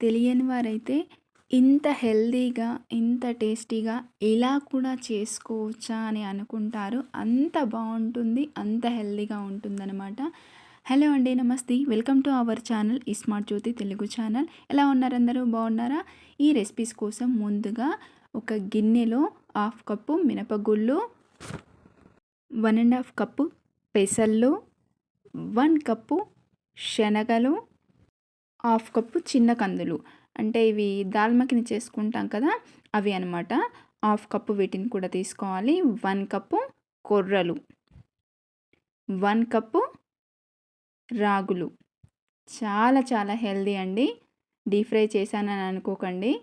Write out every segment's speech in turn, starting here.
తెలియని వారైతే ఇంత హెల్దీగా ఇంత టేస్టీగా ఇలా కూడా చేసుకోవచ్చా అని అనుకుంటారు. అంత బాగుంటుంది అంత హెల్తీగా ఉంటుందన్నమాట. హలో అండి నమస్తే. Welcome to our channel smart Jyothi Telugu channel. ఎలా ఉన్నారు అందరూ? బాగున్నారా? ఈ రెసిపీస్ కోసం ముందుగా ఒక గిన్నెలో హాఫ్ కప్పు మినపగుళ్ళు వన్ అండ్ హాఫ్ కప్పు పెసళ్ళు వన్ కప్పు శనగలు హాఫ్ కప్పు చిన్న కందులు. అంటే ఇవి దాల్మకిని చేసుకుంటాం కదా అవి అనమాట హాఫ్ కప్పు వీటిని కూడా తీసుకోవాలి. వన్ కప్పు కొర్రలు. వన్ కప్పు రాగులు. చాలా చాలా హెల్దీ అండి. డీప్ ఫ్రై చేశానని అనుకోకండి.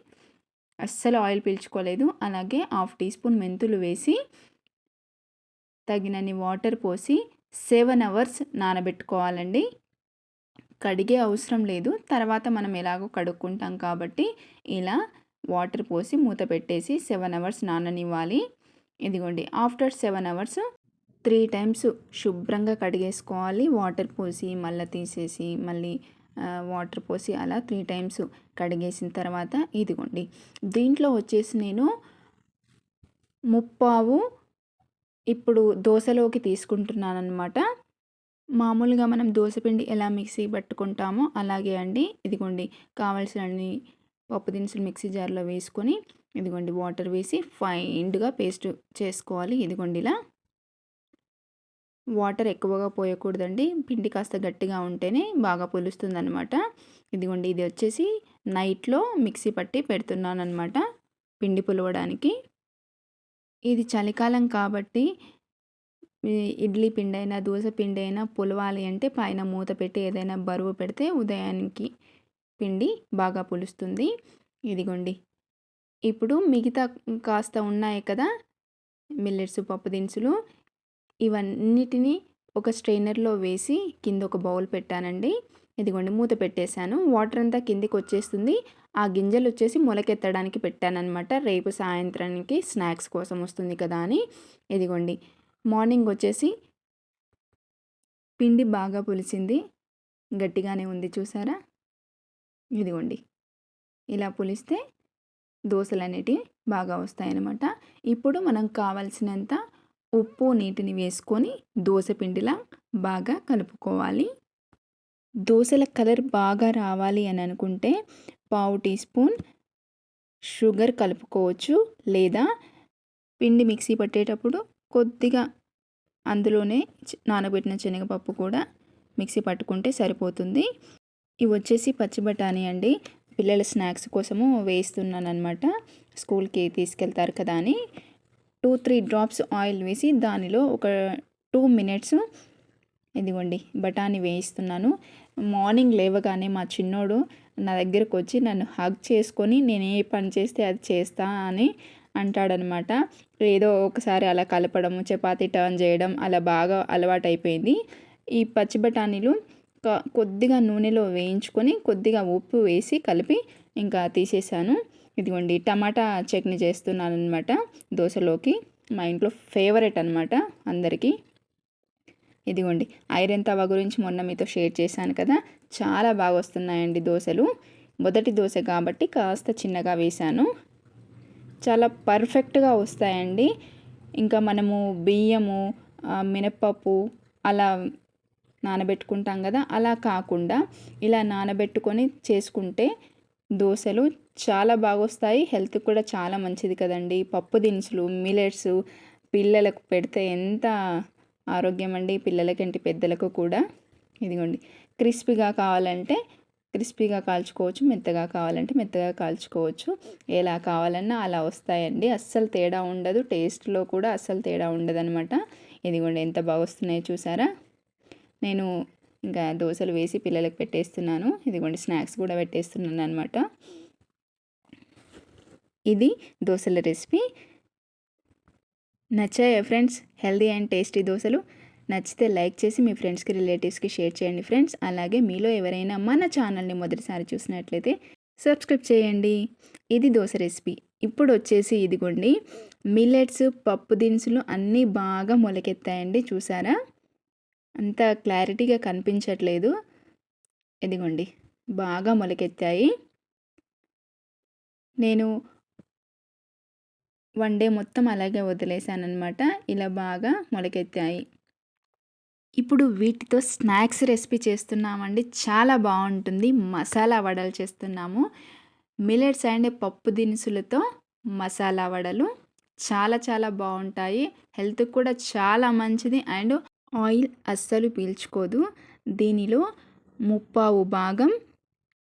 అస్సలు ఆయిల్ పీల్చుకోలేదు. అలాగే హాఫ్ టీ స్పూన్ మెంతులు వేసి తగినన్ని వాటర్ పోసి సెవెన్ అవర్స్ నానబెట్టుకోవాలండి. కడిగే అవసరం లేదు. తర్వాత మనం ఎలాగో కడుక్కుంటాం కాబట్టి ఇలా వాటర్ పోసి మూత పెట్టేసి సెవెన్ అవర్స్ నాననివ్వాలి. ఇదిగోండి after seven hours three times శుభ్రంగా కడిగేసుకోవాలి. వాటర్ పోసి మళ్ళీ తీసేసి మళ్ళీ వాటర్ పోసి అలా త్రీ టైమ్స్ కడిగేసిన తర్వాత ఇదిగోండి దీంట్లో వచ్చేసి నేను ముప్పావు ఇప్పుడు దోశలోకి తీసుకుంటున్నాను అనమాట మామూలుగా మనం దోశపిండి ఎలా మిక్సీ పట్టుకుంటామో అలాగే అండి. ఇదిగోండి కావలసినన్ని పప్పు దినుసులు మిక్సీ జార్లో వేసుకొని ఇదిగోండి వాటర్ వేసి ఫైండ్గా పేస్ట్ చేసుకోవాలి. ఇదిగోండి ఇలా. వాటర్ ఎక్కువగా పోయకూడదండి. పిండి కాస్త గట్టిగా ఉంటేనే బాగా పులుస్తుంది అనమాట ఇదిగోండి ఇది వచ్చేసి నైట్లో మిక్సీ పట్టి పెడుతున్నాను అనమాట పిండి పులవడానికి. ఇది చలికాలం కాబట్టి ఇడ్లీ పిండి అయినా దోశ పిండి అయినా పులవాలి అంటే పైన మూత పెట్టి ఏదైనా బరువు పెడితే ఉదయానికి పిండి బాగా పులుస్తుంది. ఇదిగోండి. ఇప్పుడు మిగతా కాస్త ఉన్నాయి కదా మిల్లెట్స్ పప్పు దినుసులు ఇవన్నిటిని ఒక స్ట్రైనర్లో వేసి కింద ఒక బౌల్ పెట్టానండి. ఇదిగోండి మూత పెట్టేశాను. వాటర్ అంతా కిందికి వచ్చేస్తుంది. ఆ గింజలు వచ్చేసి మొలకెత్తడానికి పెట్టానమాట రేపు సాయంత్రానికి స్నాక్స్ కోసం వస్తుంది కదా అని. ఇదిగోండి మార్నింగ్ వచ్చేసి పిండి బాగా పులిసింది. గట్టిగానే ఉంది చూసారా? ఇదిగోండి. ఇలా పులిస్తే దోశలు అనేటివి బాగా వస్తాయన్నమాట. ఇప్పుడు మనం కావలసినంత ఉప్పు నీటిని వేసుకొని దోశ పిండిలా బాగా కలుపుకోవాలి. దోశల కలర్ బాగా రావాలి అని అనుకుంటే పావు టీ స్పూన్ షుగర్ కలుపుకోవచ్చు. లేదా పిండి మిక్సీ పట్టేటప్పుడు కొద్దిగా అందులోనే నానబెట్టిన శనగపప్పు కూడా మిక్సీ పట్టుకుంటే సరిపోతుంది. ఇవి వచ్చేసి పచ్చి బఠానీ అండి. పిల్లల స్నాక్స్ కోసము వేస్తున్నాను అనమాట స్కూల్కి తీసుకెళ్తారు కదా అని. టూ త్రీ డ్రాప్స్ ఆయిల్ వేసి దానిలో ఒక టూ మినిట్స్ ఇదిగోండి బఠానీ వేయిస్తున్నాను. మార్నింగ్ లేవగానే మా చిన్నోడు నా దగ్గరకు వచ్చి నన్ను హగ్ చేసుకొని నేను ఏ పని చేస్తే అది చేస్తా అని అంటాడనమాట. ఏదో ఒకసారి అలా కలపడం చపాతీ టర్న్ చేయడం అలా బాగా అలవాటు అయిపోయింది ఈ పచ్చి బఠానీలు కొద్దిగా నూనెలో వేయించుకొని కొద్దిగా ఉప్పు వేసి కలిపి ఇంకా తీసేసాను ఇదిగోండి టమాటా చట్నీ చేస్తున్నాను అనమాట దోశలోకి. మా ఇంట్లో ఫేవరెట్ అనమాట అందరికీ. ఇదిగోండి ఐరన్ తవా గురించి మొన్న మీతో షేర్ చేశాను కదా. చాలా బాగా వస్తున్నాయండి దోశలు. మొదటి దోశ కాబట్టి కాస్త చిన్నగా వేశాను. చాలా పర్ఫెక్ట్గా వస్తాయండి. ఇంకా మనము బియ్యము మినప్పప్పు అలా నానబెట్టుకుంటాం కదా అలా కాకుండా ఇలా నానబెట్టుకొని చేసుకుంటే దోశలు చాలా బాగా వస్తాయి హెల్త్ కూడా చాలా మంచిది కదండి. పప్పు దినుసులు మిలెట్స్ పిల్లలకు పెడితే ఎంత ఆరోగ్యం అండి పిల్లలకంటే పెద్దలకు కూడా. ఇదిగోండి క్రిస్పీగా కావాలంటే క్రిస్పీగా కాల్చుకోవచ్చు మెత్తగా కావాలంటే మెత్తగా కాల్చుకోవచ్చు. ఎలా కావాలన్నా అలా వస్తాయండి. అస్సలు తేడా ఉండదు. టేస్ట్లో కూడా అస్సలు తేడా ఉండదు అనమాట ఇదిగోండి ఎంత బాగా వస్తున్నాయో చూసారా? నేను ఇంకా దోశలు వేసి పిల్లలకు పెట్టేస్తున్నాను. ఇదిగోండి స్నాక్స్ కూడా పెట్టేస్తున్నాను అనమాట ఇది దోశల రెసిపీ. నచ్చాయా ఫ్రెండ్స్? హెల్దీ అండ్ టేస్టీ దోశలు. నచ్చితే లైక్ చేసి మీ ఫ్రెండ్స్కి రిలేటివ్స్కి షేర్ చేయండి ఫ్రెండ్స్. అలాగే మీలో ఎవరైనా మన ఛానల్ని మొదటిసారి చూసినట్లయితే సబ్స్క్రైబ్ చేయండి. ఇది దోశ రెసిపీ. ఇప్పుడు వచ్చేసి ఇదిగోండి. మిల్లెట్స్ పప్పు దినుసులు అన్నీ బాగా మొలకెత్తాయండి. చూసారా? అంత క్లారిటీగా కనిపించట్లేదు. ఇదిగోండి. బాగా మొలకెత్తాయి. నేను వన్ డే మొత్తం అలాగే వదిలేసానమాట ఇలా బాగా మొలకెత్తాయి. ఇప్పుడు వీటితో స్నాక్స్ రెసిపీ చేస్తున్నామండి. చాలా బాగుంటుంది. మసాలా వడలు చేస్తున్నాము. మిలెట్స్ అండ్ పప్పు దినుసులతో మసాలా వడలు చాలా చాలా బాగుంటాయి. హెల్త్కి కూడా చాలా మంచిది అండ్ ఆయిల్ అస్సలు పీల్చుకోదు. దీనిలో ముప్పావు భాగం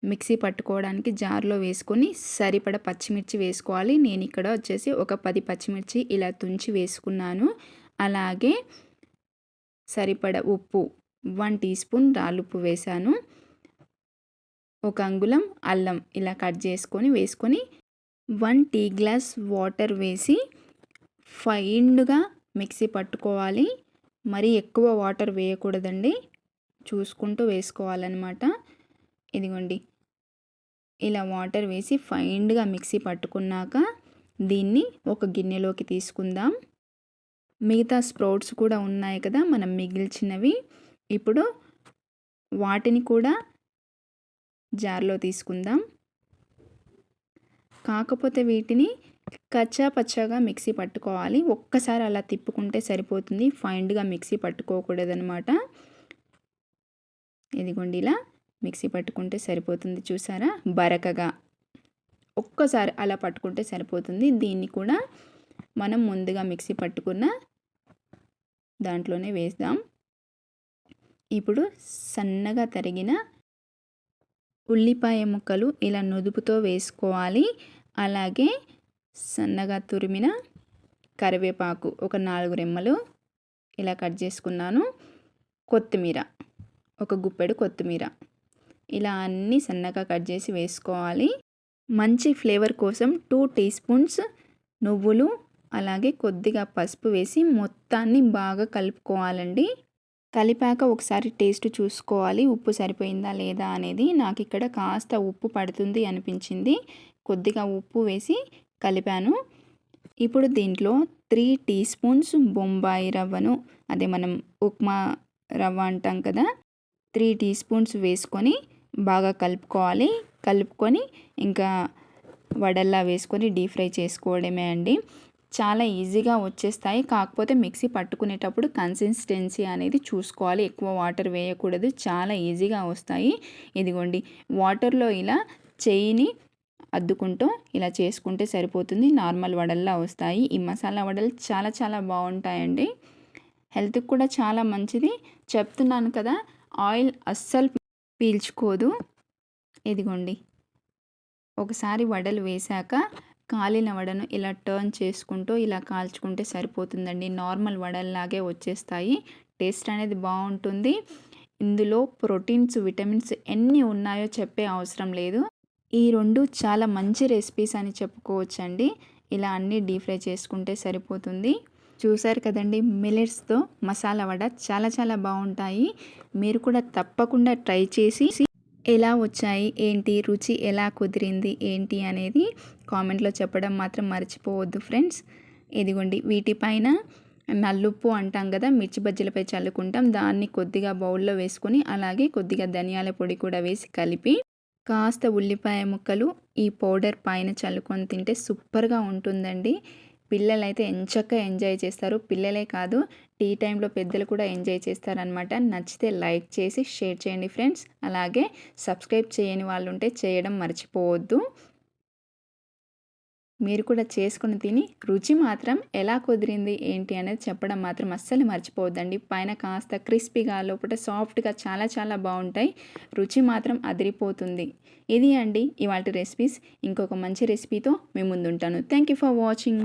మిక్సీ పట్టుకోవడానికి జార్లో వేసుకొని సరిపడ పచ్చిమిర్చి వేసుకోవాలి. నేను ఇక్కడ వచ్చేసి ఒక పది పచ్చిమిర్చి ఇలా తుంచి వేసుకున్నాను. అలాగే సరిపడ ఉప్పు వన్ టీ స్పూన్ రాళ్ళుప్పు వేశాను ఒక అంగుళం అల్లం ఇలా కట్ చేసుకొని వేసుకొని వన్ టీ గ్లాస్ వాటర్ వేసి ఫైండ్గా మిక్సీ పట్టుకోవాలి. మరీ ఎక్కువ వాటర్ వేయకూడదండి. చూసుకుంటూ వేసుకోవాలన్నమాట. ఇదిగోండి. ఇలా వాటర్ వేసి ఫైండ్గా మిక్సీ పట్టుకున్నాక దీన్ని ఒక గిన్నెలోకి తీసుకుందాం. మిగతా స్ప్రౌట్స్ కూడా ఉన్నాయి కదా మనం మిగిల్చినవి. ఇప్పుడు వాటిని కూడా జార్లో తీసుకుందాం. కాకపోతే వీటిని కచ్చా పచ్చాగా మిక్సీ పట్టుకోవాలి. ఒక్కసారి అలా తిప్పుకుంటే సరిపోతుంది. ఫైండ్గా మిక్సీ పట్టుకోకూడదనమాట ఇదిగోండి ఇలా మిక్సీ పట్టుకుంటే సరిపోతుంది చూసారా? బరకగా. ఒక్కసారి అలా పట్టుకుంటే సరిపోతుంది. దీన్ని కూడా మనం ముందుగా మిక్సీ పట్టుకున్న దాంట్లోనే వేద్దాం. ఇప్పుడు సన్నగా తరిగిన ఉల్లిపాయ ముక్కలు ఇలా నుదుపుతో వేసుకోవాలి. అలాగే సన్నగా తురిమిన కరివేపాకు ఒక నాలుగు రెమ్మలు ఇలా కట్ చేసుకున్నాను. కొత్తిమీర ఒక గుప్పెడు కొత్తిమీర ఇలా అన్నీ సన్నగా కట్ చేసి వేసుకోవాలి. మంచి ఫ్లేవర్ కోసం టూ టీ స్పూన్స్ నువ్వులు అలాగే కొద్దిగా పసుపు వేసి మొత్తాన్ని బాగా కలుపుకోవాలండి. కలిపాక ఒకసారి టేస్ట్ చూసుకోవాలి. ఉప్పు సరిపోయిందా లేదా అనేది నాకు ఇక్కడ కాస్త ఉప్పు పడుతుంది అనిపించింది. కొద్దిగా ఉప్పు వేసి కలిపాను. ఇప్పుడు దీంట్లో త్రీ టీ స్పూన్స్ బొంబాయి రవ్వను అదే మనం ఉప్మా రవ్వ అంటాం కదా త్రీ టీ స్పూన్స్ వేసుకొని బాగా కలుపుకోవాలి. కలుపుకొని ఇంకా వడల్లా వేసుకొని డీప్ ఫ్రై చేసుకోవడమే అండి. చాలా ఈజీగా వచ్చేస్తాయి. కాకపోతే మిక్సీ పట్టుకునేటప్పుడు కన్సిస్టెన్సీ అనేది చూసుకోవాలి. ఎక్కువ వాటర్ వేయకూడదు. చాలా ఈజీగా వస్తాయి. ఇదిగోండి. వాటర్లో ఇలా చెయ్యిని అద్దుకుంటూ ఇలా చేసుకుంటే సరిపోతుంది. నార్మల్ వడల్లా వస్తాయి. ఈ మసాలా వడలు చాలా చాలా బాగుంటాయండి. హెల్త్కి కూడా చాలా మంచిది. చెప్తున్నాను కదా ఆయిల్ అస్సలు పీల్చుకోదు. ఇదిగోండి. ఒకసారి వడలు వేశాక కాలిన వడను ఇలా టర్న్ చేసుకుంటూ ఇలా కాల్చుకుంటే సరిపోతుందండి. నార్మల్ వడల్లాగే వచ్చేస్తాయి. టేస్ట్ అనేది బాగుంటుంది. ఇందులో ప్రోటీన్స్ విటమిన్స్ ఎన్ని ఉన్నాయో చెప్పే అవసరం లేదు. ఈ రెండు చాలా మంచి రెసిపీస్ అని చెప్పుకోవచ్చండి. ఇలా అన్నీ డీప్ ఫ్రై చేసుకుంటే సరిపోతుంది. చూసారు కదండి మిలెట్స్తో మసాలా వడ చాలా చాలా బాగుంటాయి. మీరు కూడా తప్పకుండా ట్రై చేసి ఎలా వచ్చాయి? ఏంటి? రుచి ఎలా కుదిరింది? ఏంటి? అనేది కామెంట్లో చెప్పడం మాత్రం మర్చిపోవద్దు ఫ్రెండ్స్. ఇదిగోండి వీటిపైన నల్లుప్పు అంటాం కదా మిర్చి బజ్జీలపై చల్లుకుంటాం. దాన్ని కొద్దిగా బౌల్లో వేసుకొని అలాగే కొద్దిగా ధనియాల పొడి కూడా వేసి కలిపి కాస్త ఉల్లిపాయ ముక్కలు ఈ పౌడర్ పైన చల్లుకొని తింటే సూపర్గా ఉంటుందండి. పిల్లలైతే ఎంచక్క ఎంజాయ్ చేస్తారు. పిల్లలే కాదు టీ టైంలో పెద్దలు కూడా ఎంజాయ్ చేస్తారనమాట నచ్చితే లైక్ చేసి షేర్ చేయండి ఫ్రెండ్స్. అలాగే సబ్స్క్రైబ్ చేయని వాళ్ళు ఉంటే చేయడం మర్చిపోవద్దు. మీరు కూడా చేసుకుని తిని రుచి మాత్రం ఎలా కుదిరింది ఏంటి అనేది చెప్పడం మాత్రం అస్సలు మర్చిపోవద్దండి. పైన కాస్త క్రిస్పీగా లోపల సాఫ్ట్గా చాలా చాలా బాగుంటాయి. రుచి మాత్రం అదిరిపోతుంది. ఇది అండి ఇవాటి రెసిపీస్. ఇంకొక మంచి రెసిపీతో మేము ముందుంటాను. Thank you for watching.